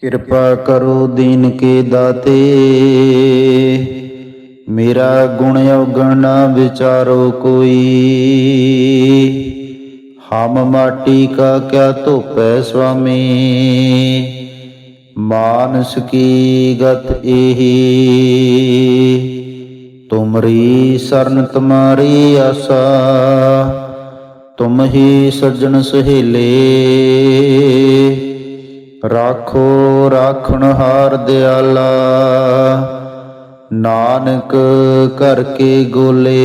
ਕਿਰਪਾ ਕਰੋ ਦੀਨ ਕੇ ਦਾਤੇ। ਮੇਰਾ ਗੁਣ ਔਗਣ ਨਾ ਵਿਚਾਰੋ ਕੋਈ। ਹਮ ਮਾਟੀ ਕਾ ਕਿਆ ਧੋਪੈ ਸੁਆਮੀ। ਮਾਨਸ ਕੀ ਗਤ ਇਹੀ ਤੁਮਰੀ ਸਰਨ ਤੁਮਾਰੀ ਆਸਾ। ਤੁਮ ਹੀ ਸੱਜਣ ਸਹੇਲੇ। ਰਾਖੋ, ਰਾਖਣ ਹਾਰ ਦਿਆਲਾ। ਨਾਨਕ ਕਰਕੇ ਗੋਲੇ।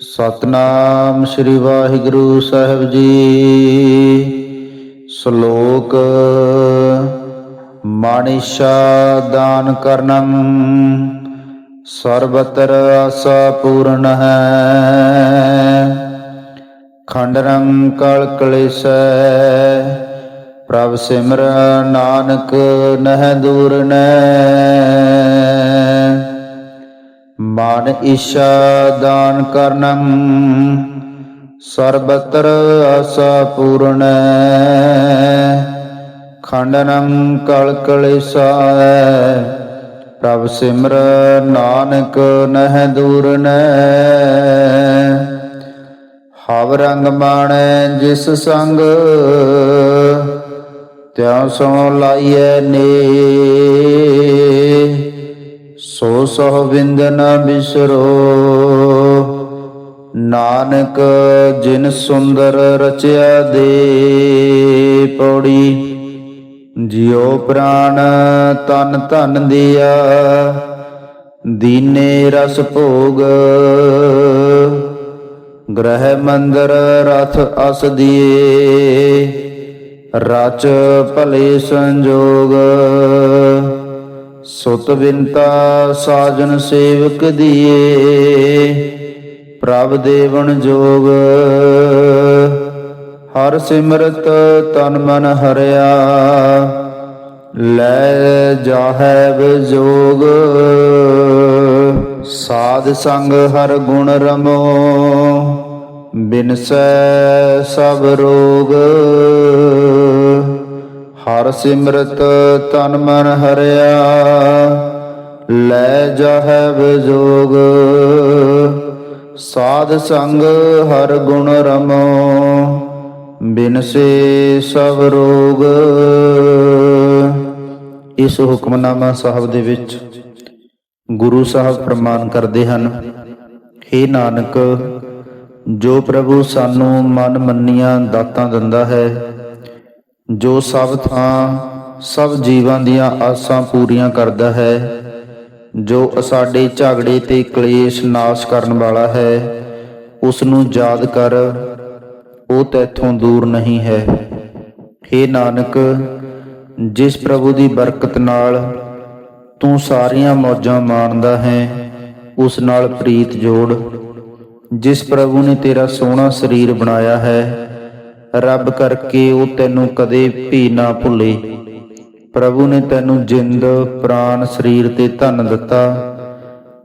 ਸਤਨਾਮ ਸ੍ਰੀ ਵਾਹਿਗੁਰੂ ਸਾਹਿਬ ਜੀ। ਸ਼ਲੋਕ, ਮਾਨਿਸ਼ਾ ਦਾਨ ਕਰਨੰ। ਸਰਬਤਰ ਆਸਾ ਪੂਰਨ ਹੈ। ਖੰਡਰੰ ਕਲ ਕਲੇਸੈ। ਪ੍ਰਭ ਸਿਮਰ ਨਾਨਕ ਨਹਿ ਦੂਰ ਨੈ ਮਨ ਇਸ਼ਾ ਦਾਨ ਕਰਨੰ, ਸਰਬਤਰ ਆਸਾ ਪੂਰਣੈ ਖੰਡਨੰ ਕਲ ਕਲੇਸਾ ਪ੍ਰਭ ਸਿਮਰ ਨਾਨਕ ਨਹਿ ਦੂਰ ਨੈ ਹਵ ਰੰਗ ਮਾਣੈ ਜਿਸ ਸੰਗ ਤਿਉ ਸੋ ਲਾਈਐ ਨੇ। ਸੋ ਸੋ ਬਿੰਦ ਨ ਬਿਸਰੋ। ਨਾਨਕ ਜਿਨ ਸੁੰਦਰ ਰਚਿਆ ਦੇ ਪੌੜੀ ਜਿਉ ਪ੍ਰਾਨ ਤਨ ਧਨ ਦਿਆ, ਦੀਨੇ ਰਸ ਭੋਗ। ਗ੍ਰਹਿ ਮੰਦਰ ਰਥ ਅਸ ਦੀਏ। ਰਚ ਭਲੇ ਸੰਜੋਗ। ਸੁਤ ਬਿਨਤਾ ਸਾਜਨ ਸੇਵਕ ਦੀਏ, ਪ੍ਰਭ ਦੇਵਨ ਜੋਗ। ਹਰ ਸਿਮਰਤ ਤਨ ਮਨ ਹਰਿਆ, ਲੈ ਜਾਹੈ ਬਜੋਗ ਸਾਧ ਸੰਗ ਹਰ ਗੁਣ ਰਮੋ। ਬਿਨਸੈ ਸਭ ਰੋਗ। ਹਰ ਸਿਮਰਤ ਤਨ ਮਨ ਹਰਿਆ, ਲੈ ਜਾਹੈ ਬਜੋਗ ਸਾਧ ਸੰਗ ਹਰ ਗੁਣ ਰਮੋ ਬਿਨਸੇ ਸਭ ਰੋਗ। ਇਸ ਹੁਕਮਨਾਮਾ ਸਾਹਿਬ ਦੇ ਵਿੱਚ ਗੁਰੂ ਸਾਹਿਬ ਪ੍ਰਮਾਨ ਕਰਦੇ ਹਨ हे ਨਾਨਕ ਜੋ ਪ੍ਰਭੂ ਸਾਨੂੰ ਮਨ ਮੰਨੀਆਂ ਦਾਤਾਂ ਦਿੰਦਾ ਹੈ, ਜੋ ਸਭ ਥਾਂ, ਸਭ ਜੀਵਾਂ ਦੀਆਂ ਆਸਾਂ ਪੂਰੀਆਂ ਕਰਦਾ ਹੈ, ਜੋ ਸਾਡੇ ਝਗੜੇ ਤੇ ਕਲੇਸ਼ ਨਾਸ਼ ਕਰਨ ਵਾਲਾ ਹੈ ਉਸ ਨੂੰ ਯਾਦ ਕਰ, ਉਹ ਤੇਥੋਂ ਦੂਰ ਨਹੀਂ ਹੈ। हे ਨਾਨਕ, ਜਿਸ ਪ੍ਰਭੂ ਦੀ ਬਰਕਤ ਨਾਲ ਤੂੰ ਸਾਰੀਆਂ ਮੌਜਾਂ ਮਾਣਦਾ ਹੈ, ਉਸ ਨਾਲ ਪ੍ਰੀਤ ਜੋੜ। ਜਿਸ ਪ੍ਰਭੂ ਨੇ ਤੇਰਾ ਸੋਹਣਾ ਸਰੀਰ ਬਣਾਇਆ ਹੈ, ਰੱਬ ਕਰਕੇ ਉਹ ਤੈਨੂੰ ਕਦੇ ਵੀ ਨਾ ਭੁੱਲੇ। ਪ੍ਰਭੂ ਨੇ ਤੈਨੂੰ ਜਿੰਦ ਪ੍ਰਾਨ ਸਰੀਰ ਤੇ ਧਨ ਦਿੱਤਾ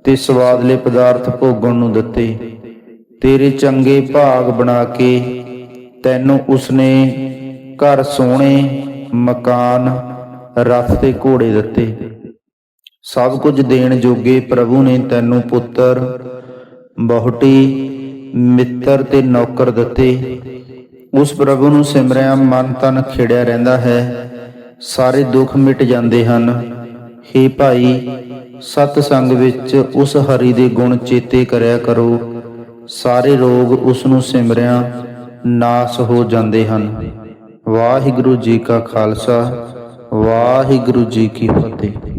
ਤੇ ਸਵਾਦਲੇ ਪਦਾਰਥ ਭੋਗਣ ਨੂੰ ਦਿੱਤੇ। ਤੇਰੇ ਚੰਗੇ ਭਾਗ ਬਣਾ ਕੇ ਤੈਨੂੰ ਉਸਨੇ ਘਰ ਸੋਹਣੇ, ਮਕਾਨ, ਰਥ ਤੇ ਘੋੜੇ ਦਿੱਤੇ। ਸਭ ਕੁਝ ਦੇਣ ਜੋਗੇ ਪ੍ਰਭੂ ਨੇ ਤੈਨੂੰ ਪੁੱਤਰ ਬਹੁਟੀ ਮਿੱਤਰ ਤੇ ਨੌਕਰ ਦਿੱਤੇ। ਉਸ ਪ੍ਰਭੂ ਨੂੰ ਸਿਮਰਿਆ ਮਨ ਤਨ ਖਿੜਿਆ ਰਹਿੰਦਾ ਹੈ। ਸਾਰੇ ਦੁੱਖ ਮਿਟ ਜਾਂਦੇ ਹਨ। हे ਭਾਈ ਸਤ ਸੰਗ ਵਿੱਚ ਉਸ ਹਰੀ ਦੇ ਗੁਣ ਚੇਤੇ ਕਰਿਆ ਕਰੋ। ਸਾਰੇ ਰੋਗ ਉਸ ਨੂੰ ਸਿਮਰਿਆ ਨਾਸ ਹੋ ਜਾਂਦੇ ਹਨ। ਵਾਹਿਗੁਰੂ ਜੀ ਕਾ ਖਾਲਸਾ, ਵਾਹਿਗੁਰੂ ਜੀ ਕੀ ਫਤਿਹ।